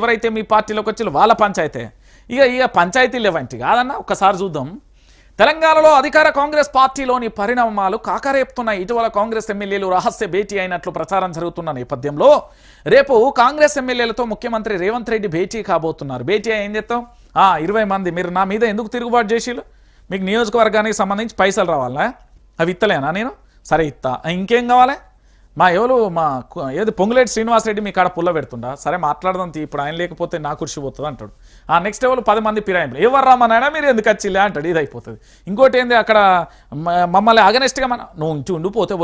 ఎవరైతే మీ పార్టీలోకి వచ్చి వాళ్ళ పంచాయతే. ఇక ఇక పంచాయతీలు ఇవ్వంటి కాదన్న ఒకసారి చూద్దాం. తెలంగాణలో అధికార కాంగ్రెస్ పార్టీలోని పరిణామాలు కాకరేపుతున్నాయి. ఇటీవల కాంగ్రెస్ ఎమ్మెల్యేలు రహస్య భేటీ అయినట్లు ప్రచారం జరుగుతున్న నేపథ్యంలో రేపు కాంగ్రెస్ ఎమ్మెల్యేలతో ముఖ్యమంత్రి రేవంత్ రెడ్డి భేటీ కాబోతున్నారు. భేటీ ఏం చెప్తాం ఇరవై మంది. మీరు నా మీద ఎందుకు తిరుగుబాటు చేసిళ్ళు మీకు నియోజకవర్గానికి సంబంధించి పైసలు రావాలా అవి ఇత్తలేనా నేను? సరే ఇత్తా. ఇంకేం కావాలి? మా ఎవరు మా ఏది పొంగులేటి శ్రీనివాసరెడ్డి మీ కాడ పుల్ల పెడుతుండా? సరే మాట్లాడదాం ఇప్పుడు ఆయన లేకపోతే నా కుర్చీ పోతుంది అంటాడు. ఆ నెక్స్ట్ ఎవరు? పది మంది పిరాయింపులు ఎవరు రమ్మన్నాడా మీరు ఎందుకు వచ్చిలే అంటాడు. ఇది అయిపోతుంది ఇంకోటి ఏంది అక్కడ మ- మమ్మల్ని అగనెస్ట్గా మన నువ్వు ఉంచి ఉండిపోతే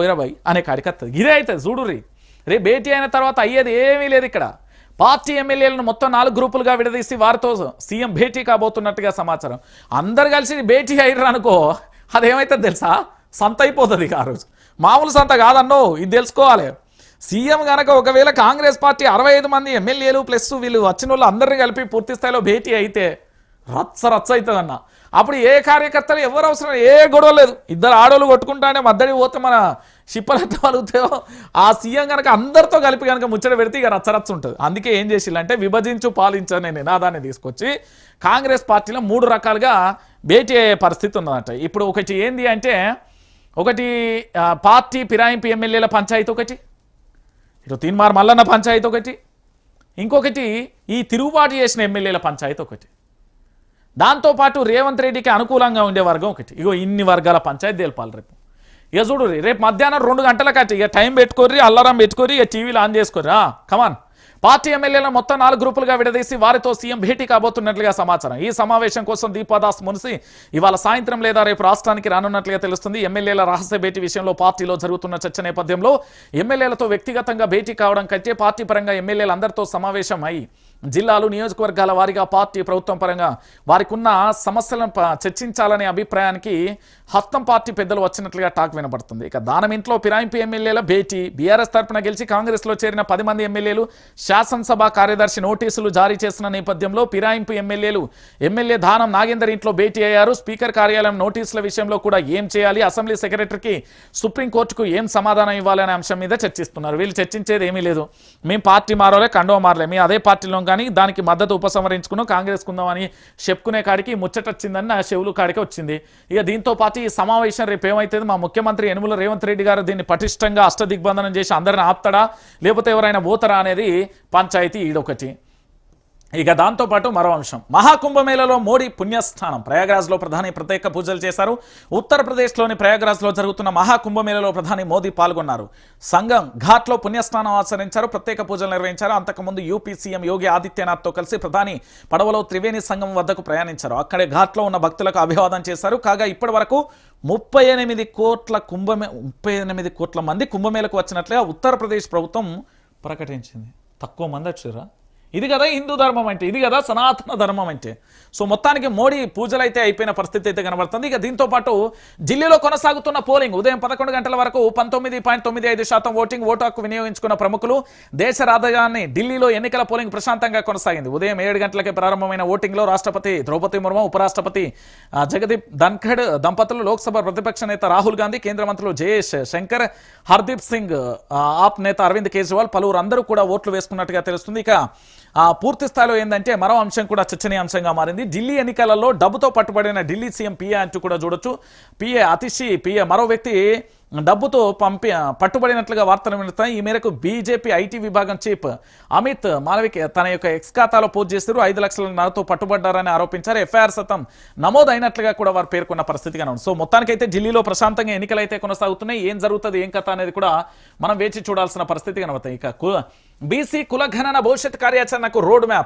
అనే కాడికి వస్తుంది ఇదే అవుతుంది చూడుర్రి రే. భేటీ అయిన తర్వాత అయ్యేది ఏమీ లేదు ఇక్కడ. పార్టీ ఎమ్మెల్యేలను మొత్తం నాలుగు గ్రూపులుగా విడదీసి వారితో సీఎం భేటీ కాబోతున్నట్టుగా సమాచారం. అందరు కలిసి భేటీ అయ్యారు అనుకో అదేమైతుంది తెలుసా? సంత అయిపోతుంది ఇక ఆ రోజు. మామూలు సంత కాదన్నో ఇది తెలుసుకోవాలి. సీఎం కనుక ఒకవేళ కాంగ్రెస్ పార్టీ అరవై ఐదు మంది ఎమ్మెల్యేలు ప్లస్ వీళ్ళు వచ్చిన వాళ్ళు అందరినీ కలిపి పూర్తి స్థాయిలో భేటీ అయితే రచ్చ రచ్చ అవుతుందన్న. అప్పుడు ఏ కార్యకర్తలు ఎవరు అవసరం? ఏ గొడవ లేదు. ఇద్దరు ఆడోళ్ళు కొట్టుకుంటానే మద్దడి పోతే మన షిప్పలెట్ట వలుగుతాయో ఆ సీఎం కనుక అందరితో కలిపి కనుక ముచ్చట పెడితే ఇక రచ్చరచ్చ ఉంటుంది. అందుకే ఏం చేసిల్లంటే విభజించు పాలించనే నినాదాన్ని తీసుకొచ్చి కాంగ్రెస్ పార్టీలో మూడు రకాలుగా భేటీ అయ్యే పరిస్థితి ఉన్నదంట. ఇప్పుడు ఒకటి ఏంది అంటే ఒకటి పార్టీ ఫిరాయింపు ఎమ్మెల్యేల పంచాయతీ ఒకటి ఇటు తీన్మార్ మల్లన్న పంచాయతీ ఒకటి ఇంకొకటి ఈ తిరుగుబాటు చేసిన ఎమ్మెల్యేల పంచాయతీ ఒకటి. దాంతోపాటు రేవంత్ రెడ్డికి అనుకూలంగా ఉండే వర్గం ఒకటి. ఇగో ఇన్ని వర్గాల పంచాయతీ తెలపాలి రేపు. ఇక చూడు రేపు మధ్యాహ్నం రెండు గంటలకు ఇక టైం పెట్టుకోర్రి అల్లారం పెట్టుకోర్రి ఇక టీవీలో ఆన్ చేసుకోర్రా. కమాన్ పార్టీ ఎమ్మెల్యేలను మొత్తం నాలుగు గ్రూపులుగా విడదీసి వారితో సీఎం భేటీ కాబోతున్నట్లుగా సమాచారం. ఈ సమావేశం కోసం దీపాదాస్ మున్సి ఇవాళ సాయంత్రం లేదా రేపు రాష్ట్రానికి రానున్నట్లుగా తెలుస్తుంది. ఎమ్మెల్యేల రహస్య భేటీ విషయంలో పార్టీలో జరుగుతున్న చర్చ నేపథ్యంలో ఎమ్మెల్యేలతో వ్యక్తిగతంగా భేటీ కావడం కంటే పార్టీ పరంగా ఎమ్మెల్యేలు అందరితో సమావేశం అయి జిల్లాలు నియోజకవర్గాల వారీగా పార్టీ ప్రభుత్వం పరంగా వారికి ఉన్న సమస్యలను చర్చించాలనే అభిప్రాయానికి హస్తం పార్టీ పెద్దలు వచ్చినట్లుగా టాక్ వినబడుతుంది. ఇక దానం ఇంట్లో పిరాయింపు ఎమ్మెల్యేల భేటీ బీఆర్ఎస్ తరపున గెలిచి కాంగ్రెస్లో చేరిన పది మంది ఎమ్మెల్యేలు శాసనసభ కార్యదర్శి నోటీసులు జారీ చేసిన నేపథ్యంలో పిరాయింపు ఎమ్మెల్యేలు ఎమ్మెల్యే దానం నాగేందర్ ఇంట్లో భేటీ అయ్యారు. స్పీకర్ కార్యాలయం నోటీసుల విషయంలో కూడా ఏం చేయాలి అసెంబ్లీ సెక్రటరీకి సుప్రీంకోర్టుకు ఏం సమాధానం ఇవ్వాలనే అంశం మీద చర్చిస్తున్నారు. వీళ్ళు చర్చించేది ఏమీ లేదు. మేము పార్టీ మారోలే కండవ మారలే. మేము అదే పార్టీలో కానీ దానికి మద్దతు ఉపసంహరించుకున్నాం కాంగ్రెస్ కుందామని చెప్పుకునే కాడికి ముచ్చట వచ్చిందని నా చెవులు కాడికి వచ్చింది. ఇక దీంతో పాటు ఈ సమావేశం రేపు ఏమైతుంది? మా ముఖ్యమంత్రి యనుమల రేవంత్ రెడ్డి గారు దీన్ని పటిష్టంగా అష్టదిగ్బంధనం చేసి అందరిని ఆప్తాడా? లేకపోతే ఎవరైనా పోతారా అనేది పంచాయతీ ఈడొకటి. ఇక దాంతోపాటు మరో అంశం. మహాకుంభమేళలో మోడీ పుణ్యస్థానం. ప్రయాగ్రాజ్లో ప్రధాని ప్రత్యేక పూజలు చేశారు. ఉత్తరప్రదేశ్లోని ప్రయాగ్రాజ్లో జరుగుతున్న మహాకుంభమేళలో ప్రధాని మోదీ పాల్గొన్నారు. సంఘం ఘాట్లో పుణ్యస్నానం ఆచరించారు ప్రత్యేక పూజలు నిర్వహించారు. అంతకుముందు యూపీ సీఎం యోగి ఆదిత్యనాథ్తో కలిసి ప్రధాని పడవలో త్రివేణి సంఘం వద్దకు ప్రయాణించారు. అక్కడే ఘాట్లో ఉన్న భక్తులకు అభివాదం చేశారు. కాగా ఇప్పటి వరకు ముప్పై ఎనిమిది కోట్ల కుంభమే ముప్పై ఎనిమిది కోట్ల మంది కుంభమేళకు వచ్చినట్లుగా ఉత్తరప్రదేశ్ ప్రభుత్వం ప్రకటించింది. తక్కువ మంది వచ్చారా? ఇది కదా హిందూ ధర్మం అంటే ఇది కదా సనాతన ధర్మం అంటే. సో మొత్తానికి మోడీ పూజలు అయితే అయిపోయిన పరిస్థితి అయితే కనబడుతుంది. ఇక దీంతో పాటు ఢిల్లీలో కొనసాగుతున్న పోలింగ్ ఉదయం పదకొండు గంటల వరకు పంతొమ్మిది పాయింట్ తొమ్మిది ఐదు శాతం ఓటింగ్ ఓటు హక్కు వినియోగించుకున్న ప్రముఖులు దేశ రాజధాని ఢిల్లీలో ఎన్నికల పోలింగ్ ప్రశాంతంగా కొనసాగింది. ఉదయం ఏడు గంటలకే ప్రారంభమైన ఓటింగ్లో రాష్ట్రపతి ద్రౌపది ముర్ము ఉపరాష్ట్రపతి జగదీప్ ధన్ఖడ్ దంపతులు లోక్సభ ప్రతిపక్ష నేత రాహుల్ గాంధీ కేంద్ర మంత్రులు జయేష్ శంకర్ హర్దీప్ సింగ్ ఆప్ నేత అరవింద్ కేజ్రీవాల్ పలువురు అందరూ కూడా ఓట్లు వేసుకున్నట్టుగా తెలుస్తుంది. ఇక పూర్తి స్థాయిలో ఏంటంటే మరో అంశం కూడా చర్చనీయాంశంగా మారింది. ఢిల్లీ ఎన్నికలలో డబ్బుతో పట్టుబడిన ఢిల్లీ సీఎం పిఏ అంటూ కూడా చూడొచ్చు. పిఏ అతిషి పిఏ మరో వ్యక్తి డబ్బుతో పంపి పట్టుబడినట్లుగా వార్తలు వినుతాయి ఈ మేరకు బీజేపీ ఐటీ విభాగం చీఫ్ అమిత్ మాలవిక్ తన యొక్క ఎక్స్ ఖాతాలో పోస్ట్ చేశారు. ఐదు లక్షల నగతో పట్టుబడ్డారని ఆరోపించారు. ఎఫ్ఐఆర్ సతం నమోదైనట్లుగా కూడా వారు పేర్కొన్న పరిస్థితిగా ఉంది. సో మొత్తానికైతే ఢిల్లీలో ప్రశాంతంగా ఎన్నికలు అయితే కొనసాగుతున్నాయి ఏం జరుగుతుంది ఏం కథ అనేది కూడా మనం వేచి చూడాల్సిన పరిస్థితి కనబడుతుంది ఇక బీసీ కులగణన భవిష్యత్ కార్యాచరణకు రోడ్ మ్యాప్